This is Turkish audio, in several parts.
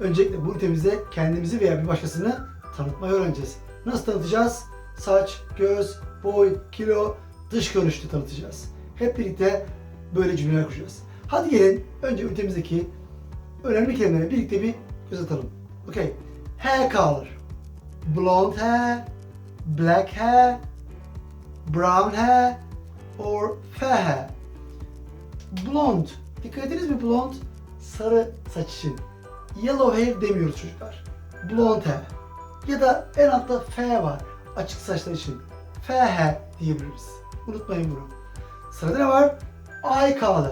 Öncelikle bu ünitemizde kendimizi veya bir başkasını tanıtmayı öğreneceğiz. Nasıl tanıtacağız? Saç, göz, boy, kilo, dış görünüşlü tanıtacağız. Hep birlikte böyle cümleler kuracağız. Hadi gelin önce ünitemizdeki önemli kelimeleri birlikte bir göz atalım. Okay. Hair color. Blonde hair, black hair, brown hair or fair hair. Blonde. Dikkat ettiniz mi blonde? Sarı saç için. Yellow hair demiyoruz çocuklar. Blonde hair. Ya da en altta fair var. Açık saçlar için. Fair hair diyebiliriz. Unutmayın bunu. Sırada ne var? Eye color.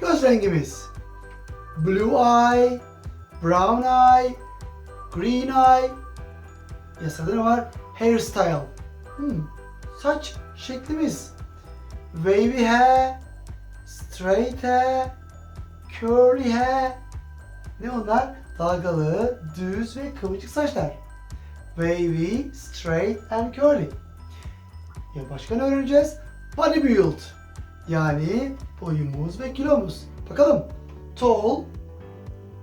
Göz rengimiz. Blue eye, brown eye, green eye. Ya sırada ne var? Hairstyle. Hmm, saç şeklimiz. Wavy hair, straight hair, curly hair. Ne onlar? Dalgalı, düz ve kıvırcık saçlar. Wavy, straight and curly. Ya başka ne öğreneceğiz? Body build. Yani boyumuz ve kilomuz. Bakalım. Tall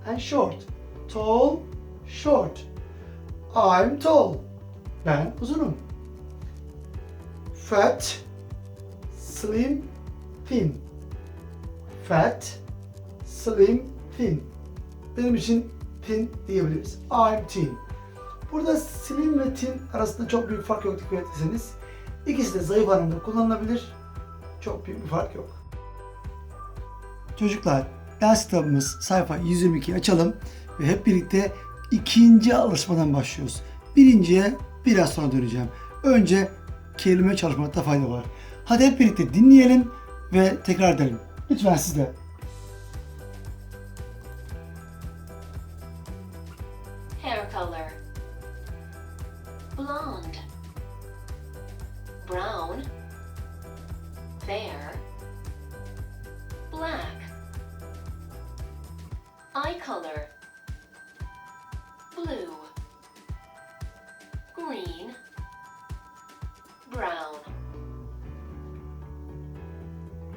and short. Tall, short. I'm tall. Ben uzunum. Fat, slim, thin. Fat, slim, thin. Benim için thin diyebiliriz. I'm thin. Burada slim ve thin arasında çok büyük fark yok dikkat etseniz. İkisi de zayıf anlamda kullanılabilir. Çok büyük bir fark yok. Çocuklar, ders kitabımız sayfa 122'yi açalım ve hep birlikte ikinci alışmadan başlıyoruz. Birinciye biraz sonra döneceğim. Önce kelime çalışmakta fayda var. Hadi hep birlikte dinleyelim ve tekrar edelim. Lütfen siz de. Green, brown.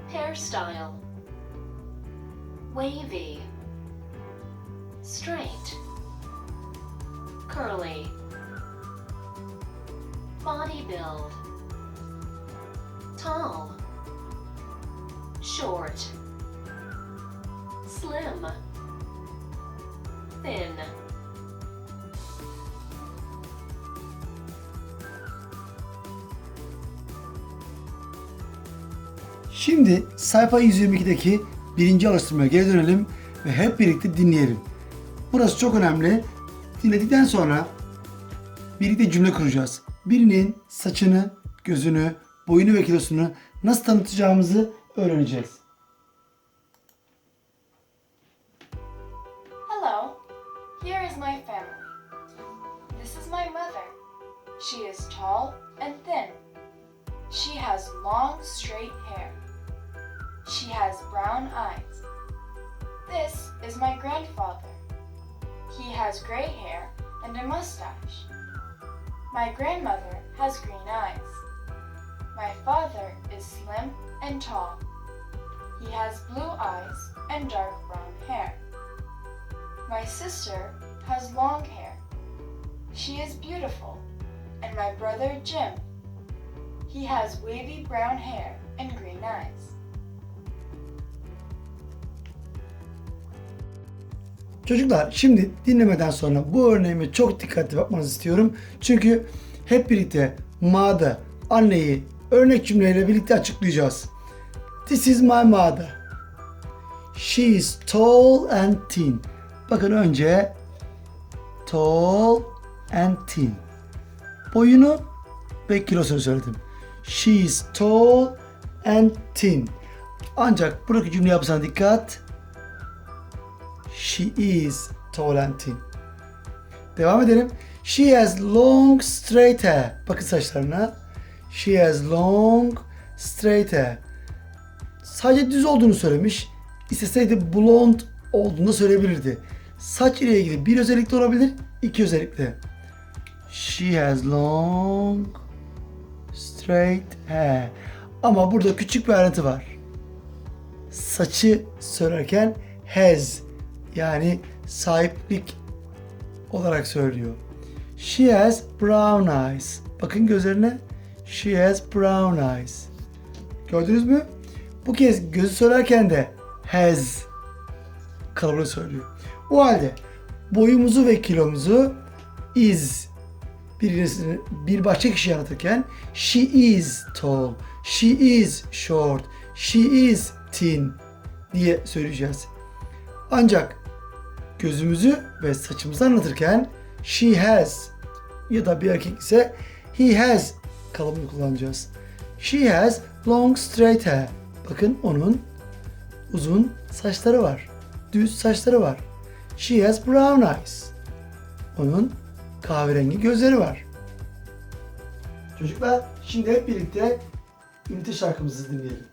Hairstyle wavy, straight curly, body build, tall, short, slim, thin. Şimdi sayfa 122'deki birinci alıştırmaya geri dönelim ve hep birlikte dinleyelim. Burası çok önemli. Dinledikten sonra birlikte cümle kuracağız. Birinin saçını, gözünü, boyunu ve kilosunu nasıl tanıtacağımızı öğreneceğiz. Hello, here is my family. This is my mother. She is tall and thin. She has long, straight hair. She has brown eyes. This is my grandfather. He has gray hair and a mustache. My grandmother has green eyes. My father is slim and tall. He has blue eyes and dark brown hair. My sister has long hair. She is beautiful. And my brother Jim. He has wavy brown hair and green eyes. Çocuklar şimdi dinlemeden sonra bu örneğime çok dikkatli bakmanızı istiyorum. Çünkü hep birlikte ma'da anneyi örnek cümleyle birlikte açıklayacağız. This is my mother. She is tall and thin. Bakın önce tall and thin. Boyunu ve kilosunu söyledim. She is tall and thin. Ancak buradaki cümle yapısına dikkat. She is thin. Devam edelim. She has long straight hair. Bakın saçlarına. She has long straight hair. Sadece düz olduğunu söylemiş. İsteseydi blond olduğunu söyleyebilirdi. Saç ile ilgili bir özellik de olabilir, iki özellik de. She has long straight hair. Ama burada küçük bir ayrıntı var. Saçı söylerken has yani sahiplik olarak söylüyor. She has brown eyes. Bakın gözlerine. She has brown eyes. Gördünüz mü? Bu kez gözü söylerken de has kalıbını söylüyor. O halde boyumuzu ve kilomuzu is birisini bir başka kişi anlatırken she is tall, she is short, she is thin diye söyleyeceğiz. Ancak gözümüzü ve saçımızı anlatırken she has ya da bir erkek ise he has kalıbını kullanacağız. She has long straight hair. Bakın onun uzun saçları var. Düz saçları var. She has brown eyes. Onun kahverengi gözleri var. Çocuklar şimdi hep birlikte ünite şarkımızı dinleyelim.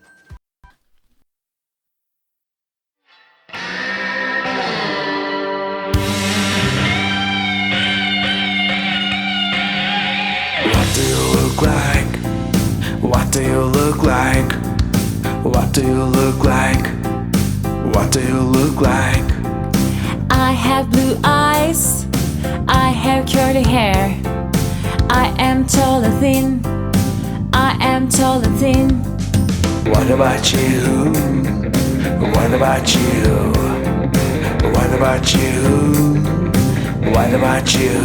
Do you look like? What do you look like? What do you look like? I have blue eyes. I have curly hair. I am tall and thin. I am tall and thin. What about you? What about you? What about you? What about you?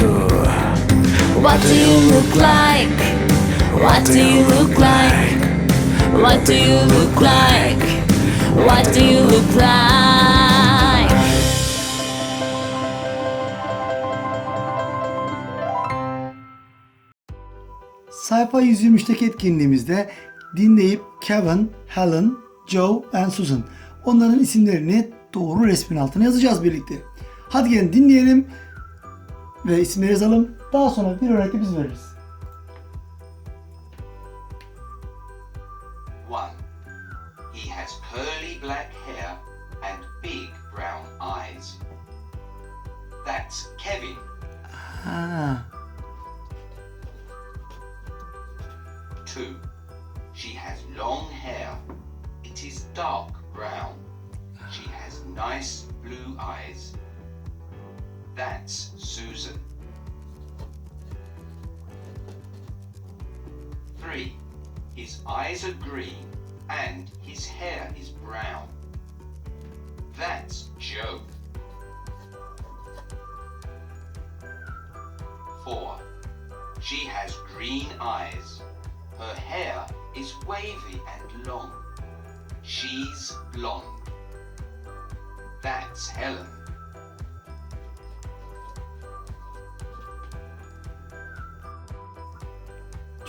What do you look like? What do you look like? What do you look like? What do you look like? Sayfa 123'teki etkinliğimizde dinleyip Kevin, Helen, Joe and Susan onların isimlerini doğru resmin altına yazacağız birlikte. Hadi gelin dinleyelim ve isimleri yazalım. Daha sonra bir örnek de biz veririz. One. He has curly black hair and big brown eyes. That's Kevin. Ha, Two. She has long hair. It is dark brown. She has nice blue eyes. That's Susan. Three. His eyes are green and his hair is brown. That's Joe. Four. She has green eyes. Her hair is wavy and long. She's blonde. That's Helen.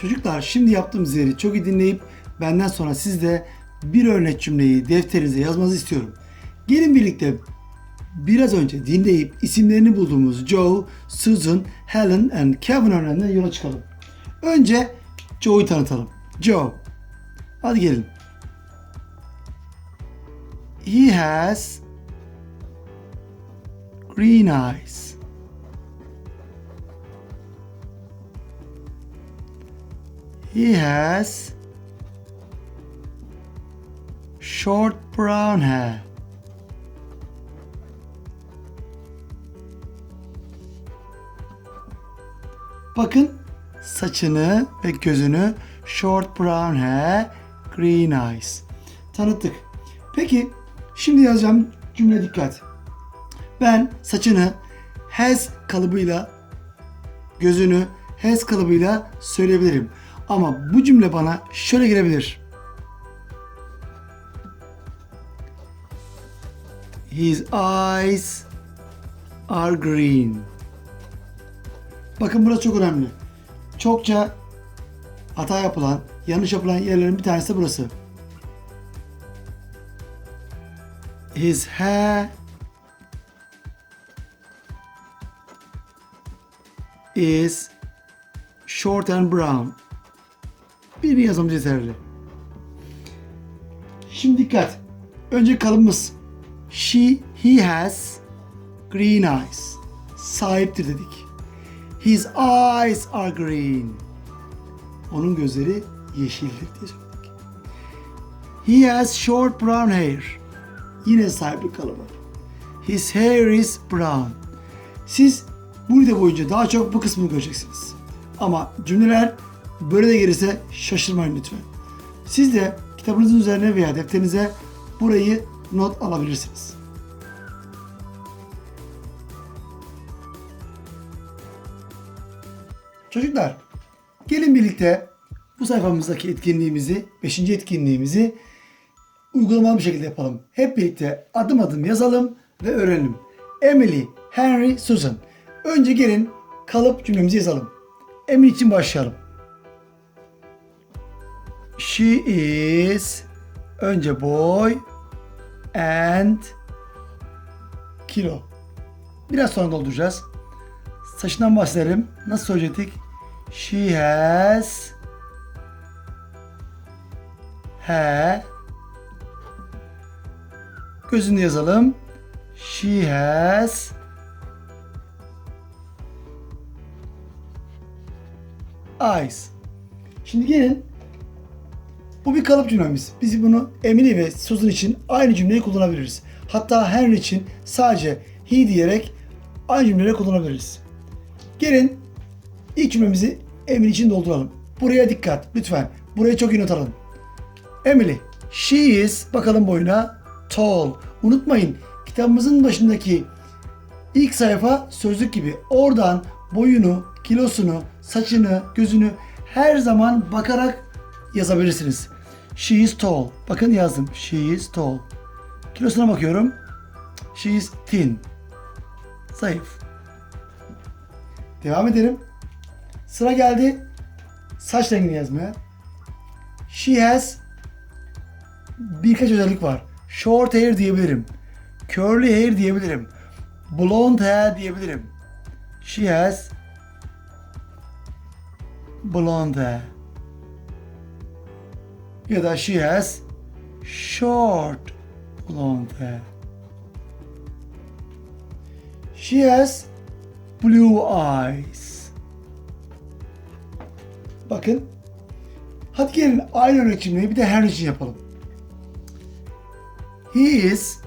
Çocuklar şimdi yaptığımız yeri çok iyi dinleyip benden sonra siz de bir örnek cümleyi defterinize yazmanızı istiyorum. Gelin birlikte biraz önce dinleyip isimlerini bulduğumuz Joe, Susan, Helen and Kevin örneğinden yola çıkalım. Önce Joe'yu tanıtalım. Joe. Hadi gelin. He has green eyes. He has short brown hair. Bakın saçını ve gözünü short brown hair, green eyes. Tanıttık. Peki şimdi yazacağım cümle dikkat. Ben saçını has kalıbıyla gözünü has kalıbıyla söyleyebilirim. Ama bu cümle bana şöyle gelebilir. His eyes are green. Bakın burası çok önemli. Çokça hata yapılan, yanlış yapılan yerlerin bir tanesi burası. His hair is short and brown. Birini yazmamız yeterli. Şimdi dikkat. Önce kalıbımız. She, he has green eyes. Sahiptir dedik. His eyes are green. Onun gözleri yeşildir diye söyledik. He has short brown hair. Yine sahip bir kalıbı. His hair is brown. Siz bu ünite boyunca daha çok bu kısmını göreceksiniz. Ama cümleler böyle de gelirse şaşırmayın lütfen. Siz de kitabınızın üzerine veya defterinize burayı not alabilirsiniz. Çocuklar, gelin birlikte bu sayfamızdaki etkinliğimizi, 5. etkinliğimizi uygulamalı bir şekilde yapalım. Hep birlikte adım adım yazalım ve öğrenelim. Emily, Henry, Susan. Önce gelin kalıp cümlemizi yazalım. Emily için başlayalım. She is önce boy and kilo. Biraz sonra dolduracağız. Saçından bahsedelim. Nasıl söyleyecektik? She has he gözünü yazalım. She has eyes. Şimdi gelin bu bir kalıp cümlemiz. Biz bunu Emily ve Susan için aynı cümleyi kullanabiliriz. Hatta Henry için sadece he diyerek aynı cümleleri kullanabiliriz. Gelin ilk cümlemizi Emily için dolduralım. Buraya dikkat lütfen. Burayı çok iyi not alın. Emily, she is bakalım boyuna tall. Unutmayın kitabımızın başındaki ilk sayfa sözlük gibi. Oradan boyunu, kilosunu, saçını, gözünü her zaman bakarak yazabilirsiniz. She is tall. Bakın yazdım. She is tall. Kilosuna bakıyorum. She is thin. Zayıf. Devam edelim. Sıra geldi saç rengini yazmaya. She has birkaç özellik var. Short hair diyebilirim. Curly hair diyebilirim. Blonde hair diyebilirim. She has blonde hair. Ya da she has short blonde hair. She has blue eyes. Bakın. Hadi gelin aynı örnek cümleyi bir de her için yapalım. He is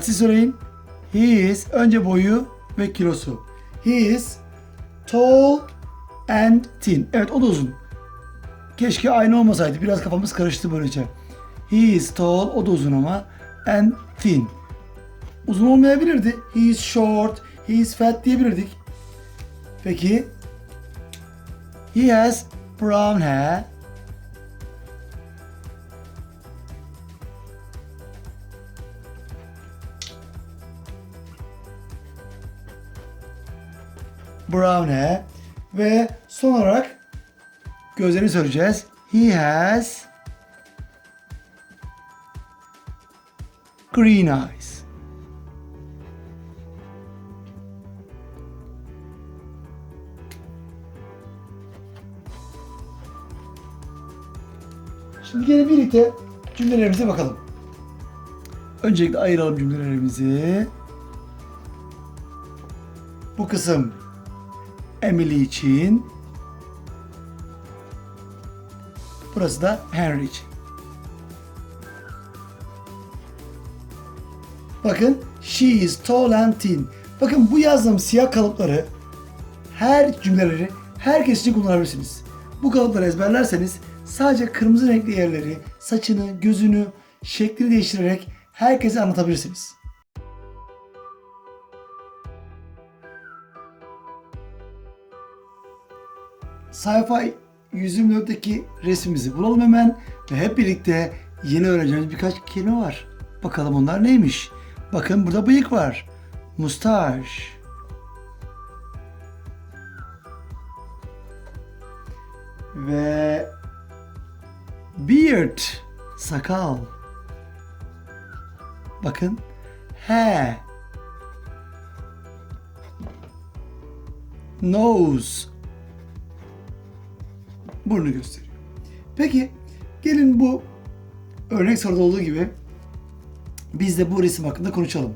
siz söyleyin. He is önce boyu ve kilosu. He is tall and thin. Evet o da uzun. Keşke aynı olmasaydı. Biraz kafamız karıştı böylece. He is tall. O da uzun ama. And thin. Uzun olmayabilirdi. He is short. He is fat diyebilirdik. Peki. He has brown hair. Brown hair. Ve son olarak gözlerini söyleyeceğiz. He has green eyes. Şimdi gelin birlikte cümlelerimize bakalım. Öncelikle ayıralım cümlelerimizi. Bu kısım Emily için. Burası da Henry için. Bakın she is tall and thin. Bakın bu yazdığım siyah kalıpları her cümleleri herkes için kullanabilirsiniz. Bu kalıpları ezberlerseniz sadece kırmızı renkli yerleri, saçını, gözünü, şeklini değiştirerek herkese anlatabilirsiniz. Sayfa 124'teki resmimizi bulalım hemen ve hep birlikte yeni öğreneceğimiz birkaç kelime var. Bakalım onlar neymiş? Bakın burada bıyık var. Mustaş. Ve beard, sakal. Bakın hair. Nose, burnu gösteriyor. Peki gelin bu örnek soruda olduğu gibi biz de bu resim hakkında konuşalım.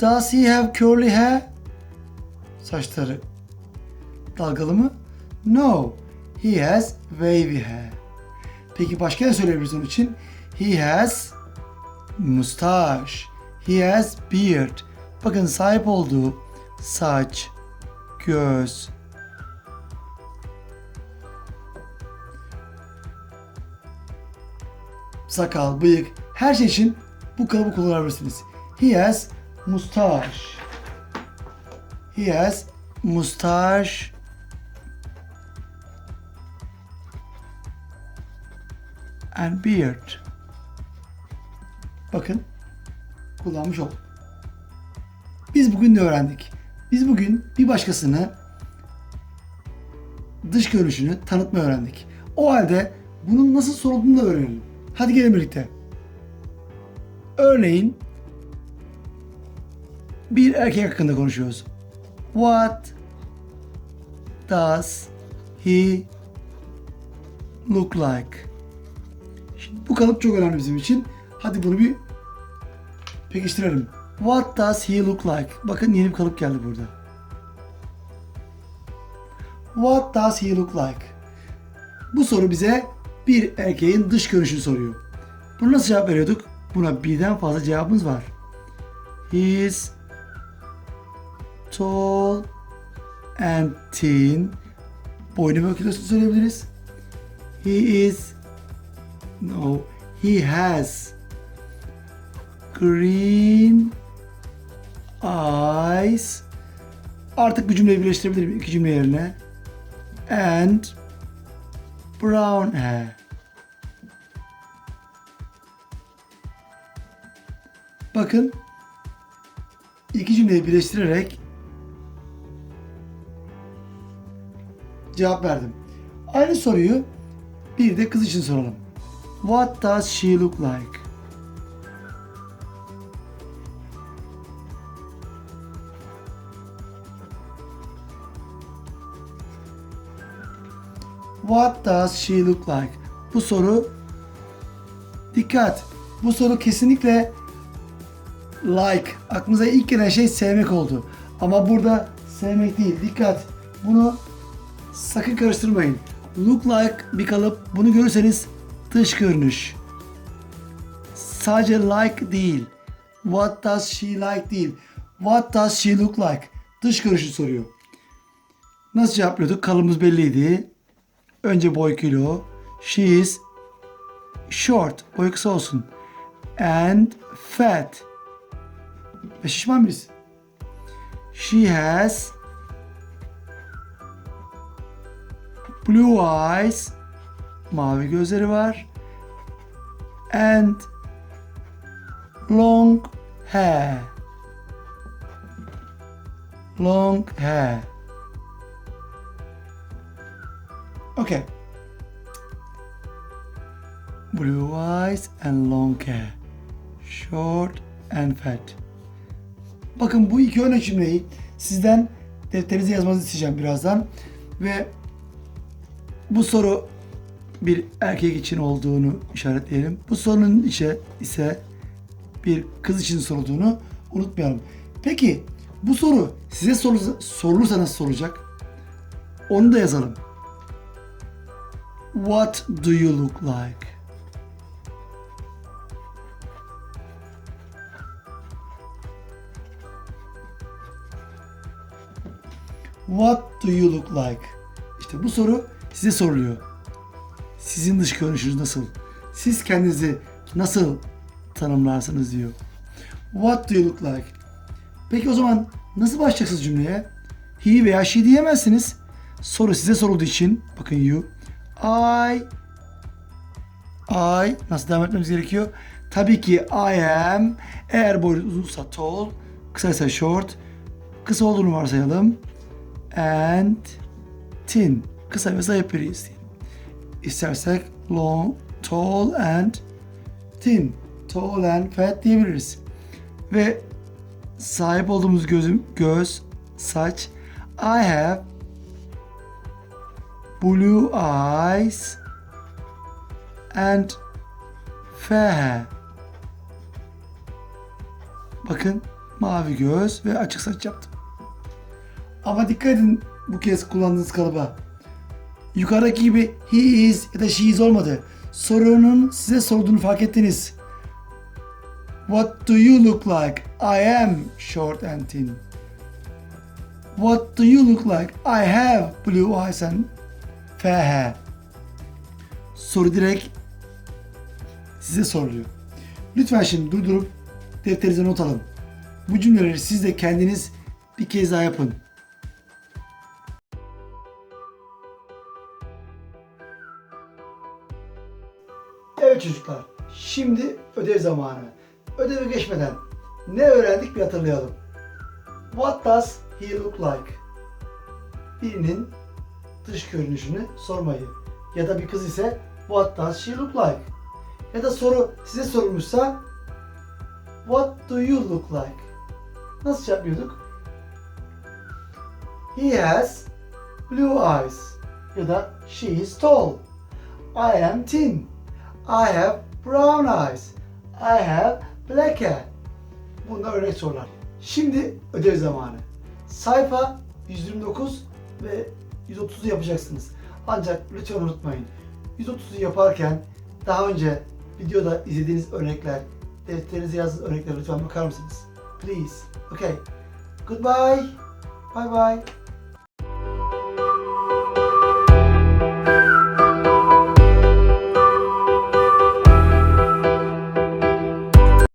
Does he have curly hair? Saçları Dalgalı mı? No. He has wavy hair. Peki başka ne söyleyebiliriz onun için? He has mustache. He has beard. Bakın sahip olduğu saç, göz, sakal, bıyık her şey için bu kalıbı kullanabilirsiniz. He has mustache. He has mustache and beard. Bakın kullanmış olduk. Biz bugün ne öğrendik? Biz bugün bir başkasını dış görünüşünü tanıtma öğrendik. O halde bunun nasıl sorulduğunu da öğrenelim. Hadi gelin birlikte. Örneğin bir erkek hakkında konuşuyoruz. What does he look like? Şimdi bu kalıp çok önemli bizim için. Hadi bunu bir pekiştirelim. What does he look like? Bakın yeni bir kalıp geldi burada. What does he look like? Bu soru bize bir erkeğin dış görünüşünü soruyor. Bunu nasıl cevap veriyorduk? Buna birden fazla cevabımız var. He is tall and thin. Boynu ve kilosunu söyleyebiliriz. He is no he has green eyes. Artık bu cümleyi birleştirebilirim iki cümle yerine. And brown hair. Bakın iki cümleyi birleştirerek cevap verdim. Aynı soruyu bir de kız için soralım. What does she look like? What does she look like? Bu soru dikkat. Bu soru kesinlikle like. Aklınıza ilk gelen şey sevmek oldu. Ama burada sevmek değil. Dikkat. Bunu sakın karıştırmayın. Look like bir kalıp. Bunu görürseniz dış görünüş. Sadece like değil. What does she like değil. What does she look like? Dış görünüşü soruyor. Nasıl cevaplıyorduk? Kalıbımız belliydi. Önce boy kilo. She is short. Boy kısa olsun. And fat. Ve şişman birisi. She has blue eyes. Mavi gözleri var. And long hair. Long hair. Okay. Blue eyes and long hair. Short and fat. Bakın bu iki örnek cümleyi sizden defterinize yazmanızı isteyeceğim birazdan. Ve bu soru bir erkek için olduğunu işaretleyelim. Bu sorunun içe ise bir kız için sorulduğunu unutmayalım. Peki bu soru size sorulursa nasıl sorulacak? Onu da yazalım. What do you look like? What do you look like? İşte bu soru size soruluyor. Sizin dış görünüşünüz nasıl? Siz kendinizi nasıl tanımlarsınız diyor. What do you look like? Peki o zaman nasıl başlayacaksınız cümleye? He veya she diyemezsiniz. Soru size sorulduğu için bakın you. I I nasıl devam etmemiz gerekiyor? Tabii ki I am. Eğer boy uzunsa tall, kısaysa short. Kısa olduğunu varsayalım. And thin. Kısa ve zayıf biriyiz. diyelim. İstersek long, tall and thin. Tall and fat diyebiliriz. Ve sahip olduğumuz gözüm, göz, saç. I have blue eyes and fair. Bakın mavi göz ve açık saç yaptım. Ama dikkat edin bu kez kullandığınız kalıba. Yukarıdaki gibi he is ya da she is olmadı. Sorunun size sorduğunu fark ettiniz. What do you look like? I am short and thin. What do you look like? I have blue eyes and hair. Soru direkt size soruluyor. Lütfen şimdi durdurup defterinize not alın. Bu cümleleri siz de kendiniz bir kez daha yapın. Evet çocuklar, şimdi ödev zamanı. Ödeve geçmeden ne öğrendik bir hatırlayalım. What does he look like? Birinin dış görünüşünü sormayı. Ya da bir kız ise What does she look like? Ya da soru size sorulmuşsa What do you look like? Nasıl yapıyorduk? He has blue eyes. Ya da she is tall. I am thin. I have brown eyes. I have black hair. Bunlar örnek sorular. Şimdi ödev zamanı. Sayfa 129 ve 130'u yapacaksınız. Ancak lütfen unutmayın. 130'u yaparken daha önce videoda izlediğiniz örnekler, defterinize yazdığınız örnekler lütfen bakar mısınız? Please. Okay. Goodbye. Bye bye.